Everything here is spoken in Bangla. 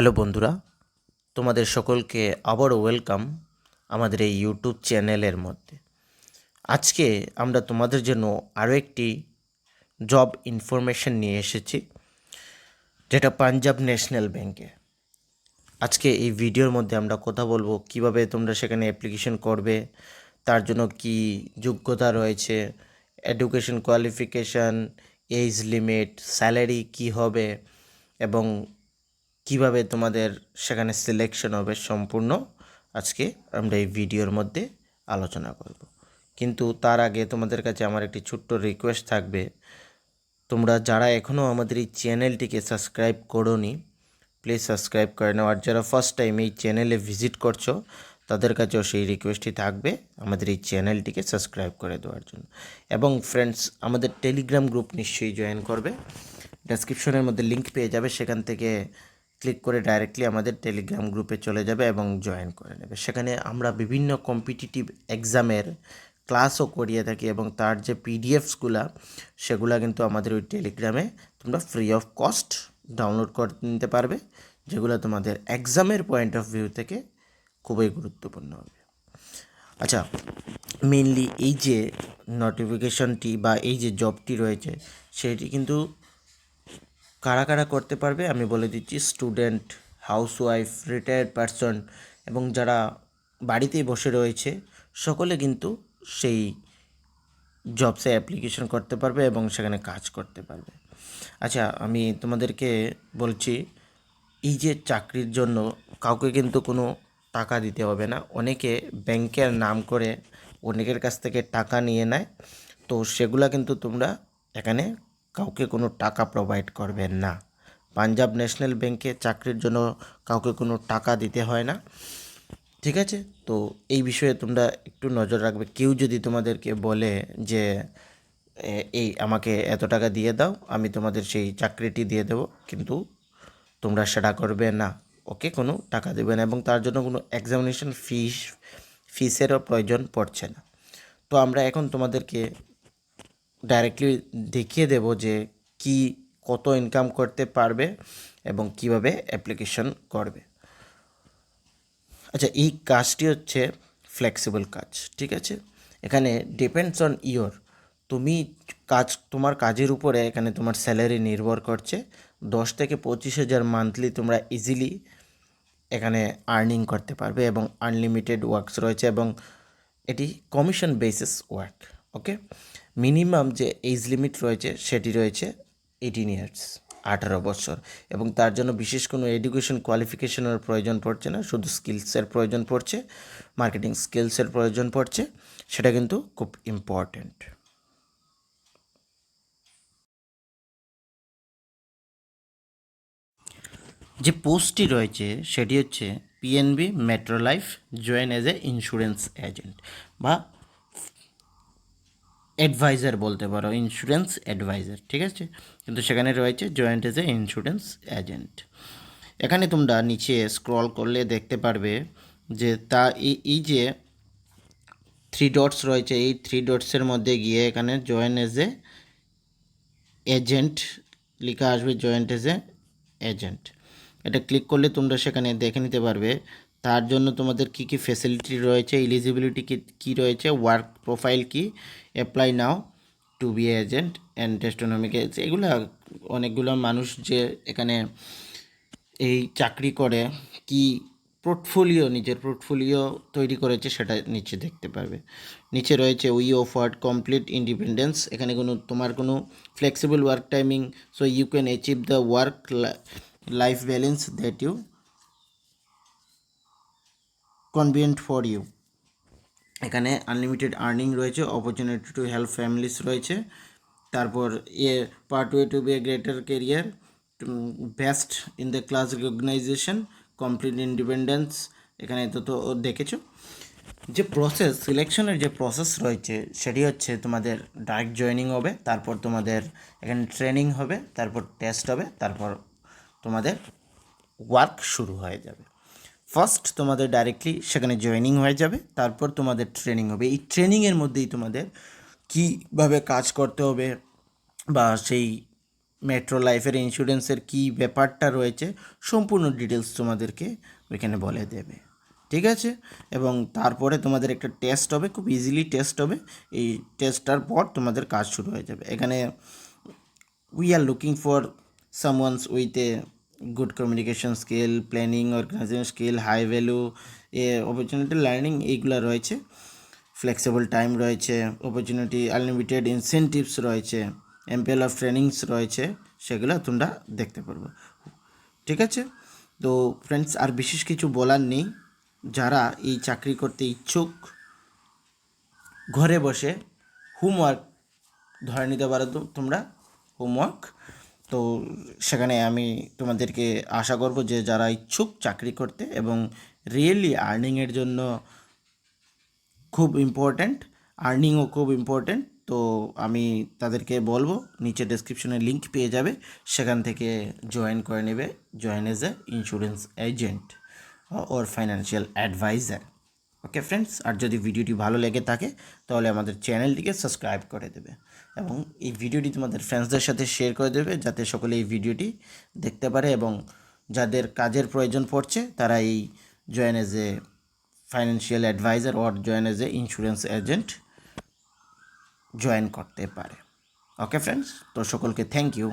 হ্যালো বন্ধুরা, তোমাদের সকলকে আবারও ওয়েলকাম আমাদের এই ইউটিউব চ্যানেলের মধ্যে। আজকে আমরা তোমাদের জন্য আরও একটি জব ইনফরমেশন নিয়ে এসেছি, যেটা পাঞ্জাব ন্যাশনাল ব্যাংকে। আজকে এই ভিডিওর মধ্যে আমরা কথা বলব কীভাবে তোমরা সেখানে অ্যাপ্লিকেশন করবে, তার জন্য কি যোগ্যতা রয়েছে, education qualification, age limit, salary কি হবে, এবং কীভাবে তোমাদের সেখানে সিলেকশন হবে সম্পূর্ণ আজকে আমরা এই ভিডিওর মধ্যে আলোচনা করব। কিন্তু তার আগে তোমাদের কাছে আমার একটি ছোট্ট রিকোয়েস্ট থাকবে। তোমরা যারা এখনও আমাদের এই চ্যানেলটিকে সাবস্ক্রাইব করোনি প্লিজ সাবস্ক্রাইব করে নাও। আর যারা ফার্স্ট টাইম এই চ্যানেলে ভিজিট করছ, তাদের কাছেও সেই রিকোয়েস্টই থাকবে আমাদের এই চ্যানেলটিকে সাবস্ক্রাইব করে দেওয়ার জন্য। এবং ফ্রেন্ডস আমাদের টেলিগ্রাম গ্রুপ নিশ্চয়ই জয়েন করবে। ডেসক্রিপশনের মধ্যে লিংক পেয়ে যাবে। সেখান থেকে ক্লিক করে ডাইরেক্টলি আমাদের টেলিগ্রাম গ্রুপে চলে যাবে এবং জয়েন করে নেবে। সেখানে আমরা বিভিন্ন কম্পিটিটিভ এক্সামের ক্লাসও করিয়ে থাকি এবং তার যে পিডিএফসগুলা সেগুলা কিন্তু আমাদের ওই টেলিগ্রামে তোমরা ফ্রি অফ কস্ট ডাউনলোড করে নিতে পারবে, যেগুলো তোমাদের এক্সামের পয়েন্ট অফ ভিউ থেকে খুবই গুরুত্বপূর্ণ হবে। আচ্ছা মেনলি এই যে নোটিফিকেশনটি বা এই যে জবটি রয়েছে, সেটি কিন্তু কারা কারা করতে পারবে, আমি বলে দিচ্ছি স্টুডেন্ট হাউসওয়াইফ রিটায়ার্ড পারসন এবং যারা বাড়িতেই বসে রয়েছে, সকলে কিন্তু সেই জবসে অ্যাপ্লিকেশন করতে পারবে এবং সেখানে কাজ করতে পারবে। আচ্ছা আমি তোমাদেরকে বলছি, এই যে চাকরির জন্য কাউকে কিন্তু কোনো টাকা দিতে হবে না। অনেকে ব্যাংকের নাম করে অনেকের কাছ থেকে টাকা নিয়ে নেয়। তো সেগুলা কিন্তু তোমরা এখানে কাউকে কোনো টাকা প্রোভাইড করবেন না। পাঞ্জাব ন্যাশনাল ব্যাংকে চাকরির জন্য কাউকে কোনো টাকা দিতে হয় না। ঠিক আছে? তো এই বিষয়ে তোমরা একটু নজর রাখবে। কেউ যদি তোমাদেরকে বলে যে এই আমাকে এত টাকা দিয়ে দাও, আমি তোমাদের সেই চাকরিটি দিয়ে দেবো। কিন্তু তোমরা সেটা করবে না। ওকে কোনো টাকা দেবে না এবং তার জন্য কোনো এক্সামিনেশন ফিস ফিসেরও প্রয়োজন পড়ছে না। তো আমরা এখন তোমাদেরকে ডাইরেক্টলি দেখিয়ে দেব যে কি কত ইনকাম করতে পারবে এবং কীভাবে অ্যাপ্লিকেশন করবে। আচ্ছা এই কাজটি হচ্ছে ফ্লেক্সিবল কাজ, ঠিক আছে? এখানে ডিপেন্ডস অন ইয়োর তুমি কাজ, তোমার কাজের উপরে এখানে তোমার স্যালারি নির্ভর করছে। দশ থেকে পঁচিশ হাজার মান্থলি তোমরা ইজিলি এখানে আর্নিং করতে পারবে এবং আনলিমিটেড ওয়ার্কস রয়েছে এবং এটি commission basis work okay? Minimum যে এজ লিমিট রয়েছে, সেটি রয়েছে এইটিন ইয়ার্স আঠারো বছর। এবং তার জন্য বিশেষ কোনো এডুকেশন কোয়ালিফিকেশনের প্রয়োজন পড়ছে না, শুধু স্কিলসের প্রয়োজন পড়ছে মার্কেটিং স্কিলসের প্রয়োজন পড়ছে, সেটা কিন্তু খুব ইম্পর্ট্যান্ট যে পোস্টটি রয়েছে, সেটি হচ্ছে PNB metro life join as a insurance agent বা অ্যাডভাইজার বলতে পারো ইন্স্যুরেন্স অ্যাডভাইজার ঠিক আছে? কিন্তু সেখানে রয়েছে joint as a insurance agent এখানে তোমরা নিচে স্ক্রল করলে দেখতে পারবে যে তা এই যে থ্রি ডটস রয়েছে, এই থ্রি ডটসের মধ্যে গিয়ে এখানে জয়েন এজ এ এজেন্ট লেখা আসবে জয়েন্ট এজ এ এজেন্ট এটা ক্লিক করলে তোমরা সেখানে দেখে নিতে পারবে তার জন্য তোমাদের কি কি ফেসিলিটি রয়েছে এলিজিবিলিটি কি, কী রয়েছে ওয়ার্ক প্রোফাইল কি apply now to be agent and টেস্টোনমিক এগুলো অনেকগুলো মানুষ যে এখানে এই চাকরি করে, কি পোর্টফোলিও নিজের পোর্টফোলিও তৈরি করেছে সেটা নিচে দেখতে পারবে। নিচে রয়েছে উই অফার্ড কমপ্লিট ইন্ডিপেন্ডেন্স এখানে কোনো, তোমার কোনো flexible work timing so you can achieve the work life balance that you convenient for you এখানে আনলিমিটেড আর্নিং রয়েছে অপরচুনিটি টু হেল্প ফ্যামিলিস রয়েছে। তারপর a part way to be a greater career best in the class recognition complete independence এখানে তো তো দেখেছ। যে প্রসেস সিলেকশনের যে প্রসেস রয়েছে, সেটি হচ্ছে তোমাদের ডাইরেক্ট জয়েনিং হবে, তারপর তোমাদের এখানে ট্রেনিং হবে, তারপর টেস্ট হবে, তারপর তোমাদের ওয়ার্ক শুরু হয়ে যাবে। ফার্স্ট তোমাদের ডাইরেক্টলি সেখানে জয়েনিং হয়ে যাবে। তারপর তোমাদের ট্রেনিং হবে। এই ট্রেনিংয়ের মধ্যেই তোমাদের কীভাবে কাজ করতে হবে বা সেই মেট্রো লাইফের ইন্স্যুরেন্সের কী ব্যাপারটা রয়েছে, সম্পূর্ণ ডিটেলস তোমাদেরকে ওইখানে বলে দেবে। ঠিক আছে? এবং তারপরে তোমাদের একটা টেস্ট হবে, খুব ইজিলি টেস্ট হবে। এই টেস্টটার পর তোমাদের কাজ শুরু হয়ে যাবে। এখানে we are looking for someone's with a good communication skill, planning, organization skill, high A opportunity learning এইগুলো রয়েছে। ফ্লেক্সিবল টাইম রয়েছে অপরচুনিটি আনলিমিটেড ইনসেন্টিভস রয়েছে এমপিএল অফ ট্রেনিংস রয়েছে, সেগুলো তোমরা দেখতে পারব। ঠিক আছে? তো ফ্রেন্ডস আর বিশেষ কিছু বলার নেই। যারা এই চাকরি করতে ইচ্ছুক, ঘরে বসে হোমওয়ার্ক ধরে নিতে পারো তোমরা। হোমওয়ার্ক তো সেখানে আমি তোমাদেরকে আশা করব যে যারা ইচ্ছুক চাকরি করতে এবং রিয়েলি আর্নিংয়ের জন্য খুব ইম্পর্ট্যান্ট আর্নিংও খুব ইম্পর্ট্যান্ট তো আমি তাদেরকে বলব, নিচে ডেসক্রিপশনে লিংক পেয়ে যাবে, সেখান থেকে জয়েন করে নেবে join as a insurance agent or financial advisor okay friends আর যদি ভিডিওটি ভালো লেগে থাকে, তাহলে আমাদের চ্যানেলটিকে সাবস্ক্রাইব করে দেবে এবং এই ভিডিওটি তোমাদের ফ্রেন্ডসদের সাথে শেয়ার করে দেবে যাতে সকলে এই ভিডিওটি দেখতে পারে এবং যাদের কাজের প্রয়োজন পড়ছে, তারা এই join as a financial advisor or join as a insurance agent join করতে পারে। ওকে ফ্রেন্ডস তো সকলকে থ্যাংক ইউ